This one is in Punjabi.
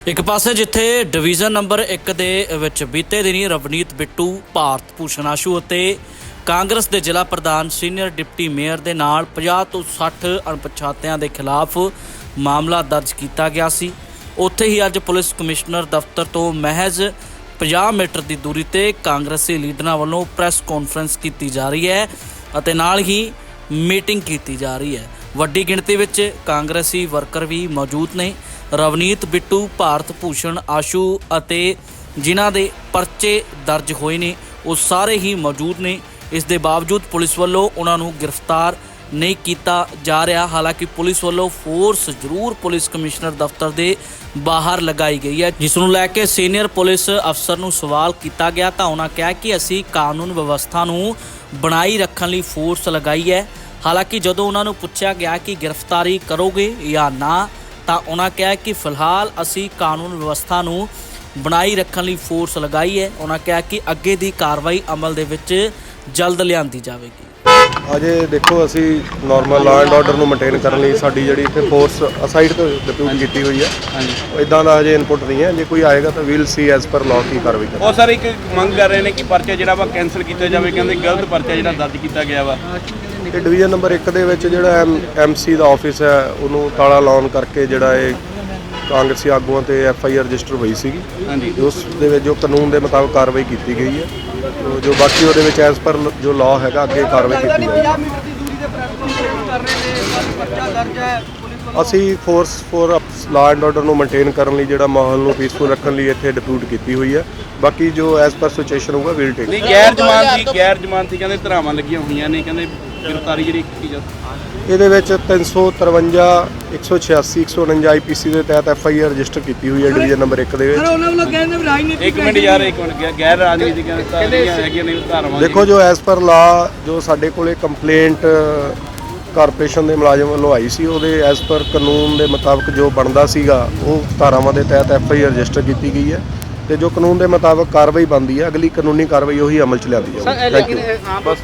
ਇੱਕ ਪਾਸੇ ਜਿੱਥੇ ਡਿਵੀਜ਼ਨ ਨੰਬਰ 1 ਦੇ ਵਿੱਚ ਬੀਤੇ ਦਿਨੀ ਰਵਨੀਤ ਬਿੱਟੂ ਭਾਰਤ ਭੂਸ਼ਣ ਆਸ਼ੂ ਅਤੇ ਕਾਂਗਰਸ ਦੇ ਜ਼ਿਲ੍ਹਾ ਪ੍ਰਧਾਨ ਸੀਨੀਅਰ ਡਿਪਟੀ ਮੇਅਰ ਦੇ ਨਾਲ 50 ਤੋਂ 60 ਅਣਪਛਾਤਿਆਂ ਦੇ ਖਿਲਾਫ ਮਾਮਲਾ ਦਰਜ ਕੀਤਾ ਗਿਆ ਸੀ। ਉੱਥੇ ਹੀ ਅੱਜ ਪੁਲਿਸ ਕਮਿਸ਼ਨਰ ਦਫ਼ਤਰ ਤੋਂ ਮਹਿਜ਼ 50 ਮੀਟਰ ਦੀ ਦੂਰੀ ਤੇ ਕਾਂਗਰਸੀ ਲੀਡਰਾਂ ਵੱਲੋਂ ਪ੍ਰੈਸ ਕਾਨਫਰੰਸ ਕੀਤੀ ਜਾ ਰਹੀ ਹੈ ਅਤੇ ਨਾਲ ਹੀ ਮੀਟਿੰਗ ਕੀਤੀ ਜਾ ਰਹੀ ਹੈ। ਵੱਡੀ ਗਿਣਤੀ ਵਿੱਚ ਕਾਂਗਰਸੀ ਵਰਕਰ ਵੀ ਮੌਜੂਦ ਨੇ। ਰਵਨੀਤ, ਬਿੱਟੂ, ਭਾਰਤ ਭੂਸ਼ਣ, ਆਸ਼ੂ ਅਤੇ ਜਿਨ੍ਹਾਂ ਦੇ ਪਰਚੇ ਦਰਜ ਹੋਏ ਨੇ, ਉਹ ਸਾਰੇ ਹੀ ਮੌਜੂਦ ਨੇ। ਇਸ ਦੇ ਬਾਵਜੂਦ ਪੁਲਿਸ ਵੱਲੋਂ ਉਹਨਾਂ ਨੂੰ ਗ੍ਰਿਫਤਾਰ ਨਹੀਂ ਕੀਤਾ ਜਾ ਰਿਹਾ। ਹਾਲਾਂਕਿ ਪੁਲਿਸ ਵੱਲੋਂ ਫੋਰਸ ਜ਼ਰੂਰ ਪੁਲਿਸ ਕਮਿਸ਼ਨਰ ਦਫ਼ਤਰ ਦੇ ਬਾਹਰ ਲਗਾਈ ਗਈ ਹੈ, ਜਿਸ ਨੂੰ ਲੈ ਕੇ ਸੀਨੀਅਰ ਪੁਲਿਸ ਅਫਸਰ ਨੂੰ ਸਵਾਲ ਕੀਤਾ ਗਿਆ। ਤਾਂ ਉਹਨਾਂ ਕਿਹਾ ਕਿ ਅਸੀਂ ਕਾਨੂੰਨ ਵਿਵਸਥਾ ਨੂੰ ਬਣਾਈ ਰੱਖਣ ਲਈ ਫੋਰਸ ਲਗਾਈ ਹੈ। ਹਾਲਾਂਕਿ ਜਦੋਂ ਉਹਨਾਂ ਨੂੰ ਪੁੱਛਿਆ ਗਿਆ ਕਿ ਗ੍ਰਿਫਤਾਰੀ ਕਰੋਗੇ ਜਾਂ ਨਾ, ਤਾਂ ਉਹਨਾਂ ਕਿਹਾ ਕਿ ਫਿਲਹਾਲ ਅਸੀਂ ਕਾਨੂੰਨ ਵਿਵਸਥਾ ਨੂੰ ਬਣਾਈ ਰੱਖਣ ਲਈ ਫੋਰਸ ਲਗਾਈ ਹੈ। ਉਹਨਾਂ ਕਿਹਾ ਕਿ ਅੱਗੇ ਦੀ ਕਾਰਵਾਈ ਅਮਲ ਦੇ ਵਿੱਚ ਜਲਦ ਲਿਆਂਦੀ ਜਾਵੇਗੀ। ਅਜੇ ਦੇਖੋ ਅਸੀਂ ਨਾਰਮਲ ਲਾਅ ਐਂਡ ਆਰਡਰ ਨੂੰ ਮੇਨਟੇਨ ਕਰਨ ਲਈ ਸਾਡੀ ਜਿਹੜੀ ਇੱਥੇ ਫੋਰਸ ਅਸਾਈਡ ਤੋਂ ਡਿਪਿਊਟ ਕੀਤੀ ਹੋਈ ਹੈ। ਹਾਂਜੀ। ਇਦਾਂ ਦਾ ਹਜੇ ਇਨਪੁਟ ਨਹੀਂ ਹੈ। ਜੇ ਕੋਈ ਆਏਗਾ ਤਾਂ we'll see as per law ਕੀ ਕਾਰਵਾਈ ਕਰਾਂਗੇ। ਉਹ ਸਰ ਇੱਕ ਮੰਗ ਕਰ ਰਹੇ ਨੇ ਕਿ ਪਰਚਾ ਜਿਹੜਾ ਵਾ ਕੈਨਸਲ ਕੀਤਾ ਜਾਵੇ ਕਹਿੰਦੇ ਗਲਤ ਪਰਚਾ ਜਿਹੜਾ ਦਰਜ ਕੀਤਾ ਗਿਆ ਵਾ। ਇਹ ਡਿਵੀਜ਼ਨ ਨੰਬਰ 1 ਦੇ ਵਿੱਚ ਜਿਹੜਾ ਐਮਸੀ ਦਾ ਆਫਿਸ ਹੈ ਉਹਨੂੰ ਤਾਲਾ ਲਾਉਣ ਕਰਕੇ ਜਿਹੜਾ ਇਹ ਕਾਂਗਰਸੀ ਆਗੂਆਂ ਤੇ ਐਫ ਆਈ ਆਰ ਰਜਿਸਟਰ ਹੋਈ ਸੀਗੀ। ਹਾਂਜੀ। ਉਸ ਦੇ ਵਿੱਚ ਜੋ ਕਾਨੂੰਨ ਦੇ ਮੁਤਾਬਕ ਕਾਰਵਾਈ ਕੀਤੀ ਗਈ ਹੈ। ਜੋ- ਜੋ ਬਾਕੀ ਉਹਦੇ ਵਿੱਚ ਐਸ ਪਰ ਜੋ ਲਾਅ ਹੈਗਾ ਅੱਗੇ ਕਾਰਵਾਈ ਕੀਤੀ ਜਾਏਗੀ। ਅਸੀਂ force for law and order ਨੂੰ ਮੇਨਟੇਨ ਕਰਨ ਲਈ ਜਿਹੜਾ ਮਾਹੌਲ ਨੂੰ ਪੀਸਫੁਲ ਰੱਖਣ ਲਈ ਇੱਥੇ ਡਿਪਿਊਟ ਕੀਤੀ ਹੋਈ ਹੈ। ਬਾਕੀ ਜੋ ਐਸ ਪਰ ਸਿਚੁਏਸ਼ਨ ਹੋਊਗਾ ਵੀਲ ਟੇਕ ਨਹੀਂ ਗੈਰ ਜ਼ਮਾਨਤੀ ਗੈਰ ਜ਼ਮਾਨਤੀ ਕਹਿੰਦੇ ਧਰਾਵਾਂ ਲੱਗੀਆਂ ਹੋਈਆਂ ਨੇ ਕਹਿੰਦੇ ਗ੍ਰਿਫਤਾਰੀ ਜਿਹੜੀ ਕੀਤੀ ਜਾ ਇਹਦੇ ਵਿੱਚ 353 186 149 ਆਈਪੀਸੀ ਦੇ ਤਹਿਤ ਐਫ ਆਈ ਆਰ ਰਜਿਸਟਰ ਕੀਤੀ ਹੋਈ ਹੈ ਡਿਵੀਜ਼ਨ ਨੰਬਰ 1 ਦੇ ਵਿੱਚ। ਉਹਨਾਂ ਵੱਲੋਂ ਕਹਿੰਦੇ ਵੀ ਇੱਕ ਮਿੰਟ ਯਾਰ ਇੱਕ ਮਿੰਟ ਗੈ- ਗੈਰ ਰਾਜਨੀਤਿਕ ਧਾਰੀਆਂ ਹੈਗੀਆਂ ਨੇ ਧਾਰਾਵਾਂ ਦੇਖੋ ਜੋ ਐਸ ਪਰ ਲਾ ਜੋ ਸਾਡੇ ਕੋਲੇ ਕੰਪਲੇਂਟ ਕਾਰਪੋਰੇਸ਼ਨ ਦੇ ਮੁਲਾਜ਼ਮ ਵੱਲੋਂ ਆਈ ਸੀ ਉਹਦੇ ਐਸ ਪਰ ਕਾਨੂੰਨ ਦੇ ਮੁਤਾਬਕ ਜੋ ਬਣਦਾ ਸੀਗਾ ਉਹ ਧਾਰਾਵਾਂ ਦੇ ਤਹਿਤ ਐਫ ਆਈ ਆਰ ਰਜਿਸਟਰ ਕੀਤੀ ਗਈ ਹੈ ਤੇ ਜੋ ਕਾਨੂੰਨ ਦੇ ਮੁਤਾਬਕ ਕਾਰਵਾਈ ਬਣਦੀ ਹੈ ਅਗਲੀ ਕਾਨੂੰਨੀ ਕਾਰਵਾਈ ਉਹੀ ਅਮਲ ਚ ਲਿਆਂਦੀ ਜਾਊਗੀ। Thank you bus